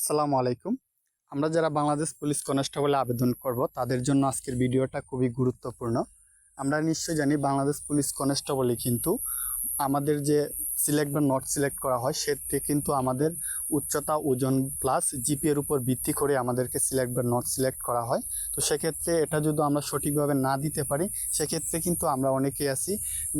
আসসালামু আলাইকুম। আমরা যারা বাংলাদেশ পুলিশ কনস্টেবলে আবেদন করব, তাদের জন্য আজকের ভিডিওটা খুবই গুরুত্বপূর্ণ। আমরা নিশ্চয়ই জানি বাংলাদেশ পুলিশ কনস্টেবলে কিন্তু আমাদের যে সিলেক্ট বা নট সিলেক্ট করা হয়, সেটি কিন্তু আমাদের উচ্চতা, ওজন প্লাস জিপিএর উপর ভিত্তি করে আমাদেরকে সিলেক্ট বা নট সিলেক্ট করা হয়। তো সেক্ষেত্রে এটা যদি আমরা সঠিকভাবে না দিতে পারি, সেক্ষেত্রে কিন্তু আমরা অনেকেই আছি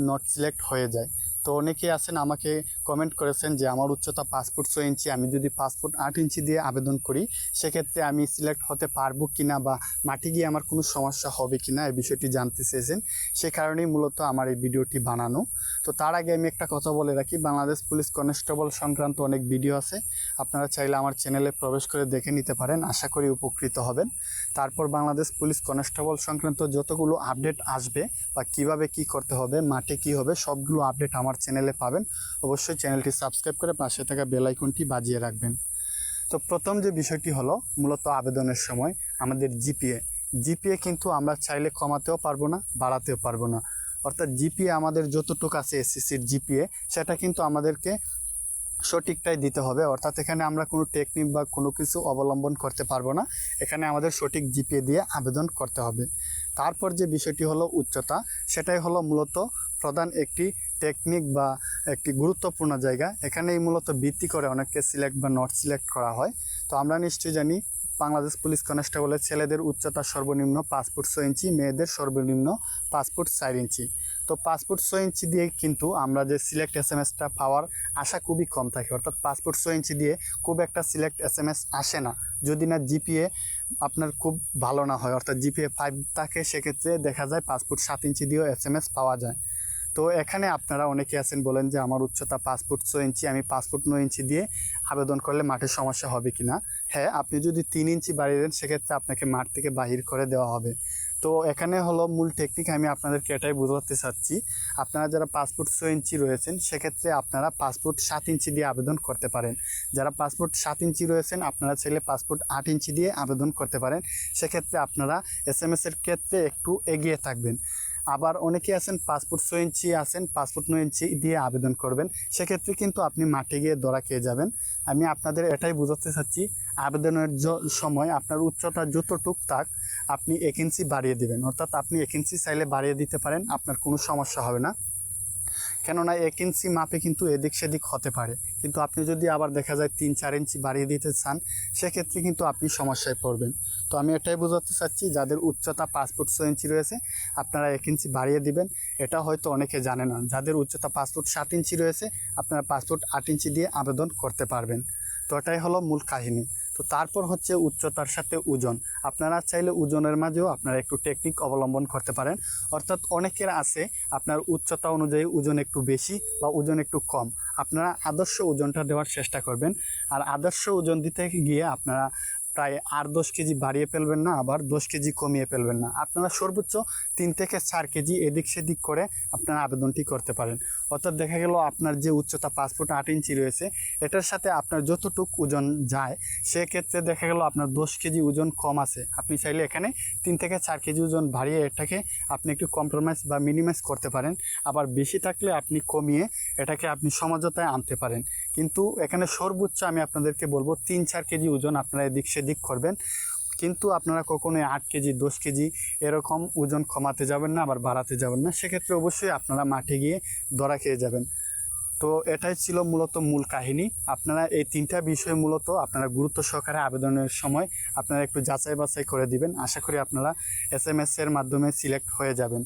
নট সিলেক্ট হয়ে যায়। তো অনেকে আছেন, আমাকে কমেন্ট করেছেন যে, আমার উচ্চতা পাঁচ ফুট ছয় ইঞ্চি, আমি যদি পাঁচ ফুট আট ইঞ্চি দিয়ে আবেদন করি, সেক্ষেত্রে আমি সিলেক্ট হতে পারব কিনা বা মাঠে গিয়ে আমার কোনো সমস্যা হবে কিনা এই বিষয়টি জানতে চেয়েছেন। সে কারণেই মূলত আমার এই ভিডিওটি বানানো। তো তার আগে আমি একটা কথা বলে রাখি, বাংলাদেশ পুলিশ কনস্টেবল সংক্রান্ত অনেক ভিডিও আছে। আপনারা চাইলে আমার চ্যানেলে প্রবেশ করে দেখে নিতে পারেন, আশা করি উপকৃত হবেন। তারপর বাংলাদেশ পুলিশ কনস্টেবল সংক্রান্ত যতগুলো আপডেট আসবে বা কীভাবে কি করতে হবে, মাঠে কি হবে, সবগুলো আপডেট আমার চ্যানেলে পাবেন, অবশ্যই চ্যানেলটি সাবস্ক্রাইব করে পাশে থাকা বেল আইকনটি বাজিয়ে রাখবেন। তো প্রথম যে বিষয়টি হলো, মূলত আবেদনের সময় আমাদের জিপিএ। জিপিএ কিন্তু আমরা চাইলে কমাতেও পারব না, বাড়াতেও পারব না। অর্থাৎ জিপিএ আমাদের যতটুকু আছে এসএসসির জিপিএ, সেটা কিন্তু আমাদেরকে সঠিকটাই দিতে হবে। অর্থাৎ এখানে আমরা কোনো টেকনিক বা কোনো কিছু অবলম্বন করতে পারব না। এখানে আমাদের সঠিক জিপিএ দিয়ে আবেদন করতে হবে। তারপর যে বিষয়টি হলো উচ্চতা, সেটাই হলো মূলত প্রধান একটি টেকনিক বা একটি গুরুত্বপূর্ণ জায়গা। এখানেই মূলত ভিত্তি করে অনেককে সিলেক্ট বা নট সিলেক্ট করা হয়। তো আমরা নিশ্চয়ই জানি, বাংলাদেশ পুলিশ কনস্টেবলের ছেলেদের উচ্চতা সর্বনিম্ন পাঁচ ফুট ছয় ইঞ্চি, মেয়েদের সর্বনিম্ন পাঁচ ফুট চার ইঞ্চি। তো পাঁচ ফুট ছয় ইঞ্চি দিয়ে কিন্তু আমরা যে সিলেক্ট এস এম এসটা পাওয়ার আশা খুবই কম থাকে। অর্থাৎ পাঁচ ফুট ছয় ইঞ্চি দিয়ে খুব একটা সিলেক্ট এস এম এস আসে না। যদি না জিপিএ আপনার খুব ভালো না হয়, অর্থাৎ জিপিএ ফাইভ থাকে, সেক্ষেত্রে দেখা যায় পাঁচ ফুট সাত ইঞ্চি দিয়েও এস এম এস পাওয়া যায়। তো এখানে আপনারা অনেকে আছেন বলেন যে আমার উচ্চতা পাঁচ ফুট ছয় ইঞ্চি, আমি পাঁচ ফুট নয় ইঞ্চি দিয়ে আবেদন করলে মাঠের সমস্যা হবে কিনা? হ্যাঁ আপনি যদি তিন ইঞ্চি বাড়িয়ে দেন, সেক্ষেত্রে আপনাকে মাঠ থেকে বাহির করে দেওয়া হবে। তো এখানে হলো মূল টেকনিক আমি আপনাদেরকে এটাই বোঝাতে চাচ্ছি। আপনারা যারা ফুট ছয় ইঞ্চি রয়েছেন, সেক্ষেত্রে আপনারা ফুট সাত ইঞ্চি দিয়ে আবেদন করতে পারেন। যারা ফুট সাত ইঞ্চি রয়েছেন, আপনারা চাইলে ফুট আট ইঞ্চি দিয়ে আবেদন করতে পারেন। সেক্ষেত্রে আপনারা এস এম এর ক্ষেত্রে একটু এগিয়ে থাকবেন। আবার অনেকে আছেন পাসপোর্ট ছয় ইঞ্চি আছেন, পাসপোর্ট নয় ইঞ্চি দিয়ে আবেদন করবেন। সেক্ষেত্রে কিন্তু আপনি মাঠে গিয়ে দড়া খেয়ে যাবেন। আমি আপনাদের এটাই বোঝাতে চাচ্ছি, আবেদনের সময় আপনার উচ্চতা যত টুকটাক আপনি এক ইঞ্চি বাড়িয়ে দিবেন। অর্থাৎ আপনি এক ইঞ্চি চাইলে বাড়িয়ে দিতে পারেন, আপনার কোনো সমস্যা হবে না। কেননা এক ইঞ্চি মাপে কিন্তু এদিক সেদিক হতে পারে। কিন্তু আপনি যদি আবার দেখা যায় তিন, চার ইঞ্চি বাড়িয়ে দিতে চান, সেক্ষেত্রে কিন্তু আপনি সমস্যায় পড়বেন। তো আমি এটাই বোঝাতে চাচ্ছি, যাদের উচ্চতা পাঁচ ফুট ছয় ইঞ্চি রয়েছে, আপনারা এক ইঞ্চি বাড়িয়ে দিবেন। এটা হয়তো অনেকে জানে না। যাদের উচ্চতা পাঁচ ফুট সাত ইঞ্চি রয়েছে, আপনারা পাঁচ ফুট আট ইঞ্চি দিয়ে আবেদন করতে পারবেন। তো এটাই হলো মূল কাহিনী। তো তারপর হচ্ছে উচ্চতার সাথে ওজন। আপনারা চাইলে ওজনের মাঝেও আপনারা একটু টেকনিক অবলম্বন করতে পারেন। অর্থাৎ অনেকের আছে, আপনার উচ্চতা অনুযায়ী ওজন একটু বেশি বা ওজন একটু কম। আপনারা আদর্শ ওজনটা দেওয়ার চেষ্টা করবেন। আর আদর্শ ওজন দিতে গিয়ে আপনারা প্রায় আর দশ কেজি বাড়িয়ে ফেলবেন না, আবার দশ কেজি কমিয়ে ফেলবেন না। আপনারা সর্বোচ্চ তিন থেকে চার কেজি এদিক সেদিক করে আপনারা আবেদনটি করতে পারেন। অর্থাৎ দেখা গেল আপনার যে উচ্চতা পাঁচ ফুট আট ইঞ্চি রয়েছে, এটার সাথে আপনার যতটুক ওজন যায়, সেক্ষেত্রে দেখা গেল আপনার দশ কেজি ওজন কম আছে। আপনি চাইলে এখানে তিন থেকে চার কেজি ওজন বাড়িয়ে এটাকে আপনি একটু কম্প্রোমাইজ বা মিনিমাইজ করতে পারেন। আবার বেশি থাকলে আপনি কমিয়ে এটাকে আপনি সমঝোতায় আনতে পারেন। কিন্তু এখানে সর্বোচ্চ আমি আপনাদেরকে বলব, তিন চার কেজি ওজন আপনারা এদিক সেদিক করবেন। কিন্তু আপনারা কখনোই আট কেজি, দশ কেজি এরকম ওজন কমাতে যাবেন না, আবার বাড়াতে যাবেন না। সেক্ষেত্রে অবশ্যই আপনারা মাঠে গিয়ে দরা খেয়ে যাবেন। তো এটাই ছিল মূলত মূল কাহিনী। আপনারা এই তিনটা বিষয় মূলত আপনারা গুরুত্ব সহকারে আবেদনের সময় আপনারা একটু যাচাই বাছাই করে দিবেন। আশা করি আপনারা এস এম এর মাধ্যমে সিলেক্ট হয়ে যাবেন।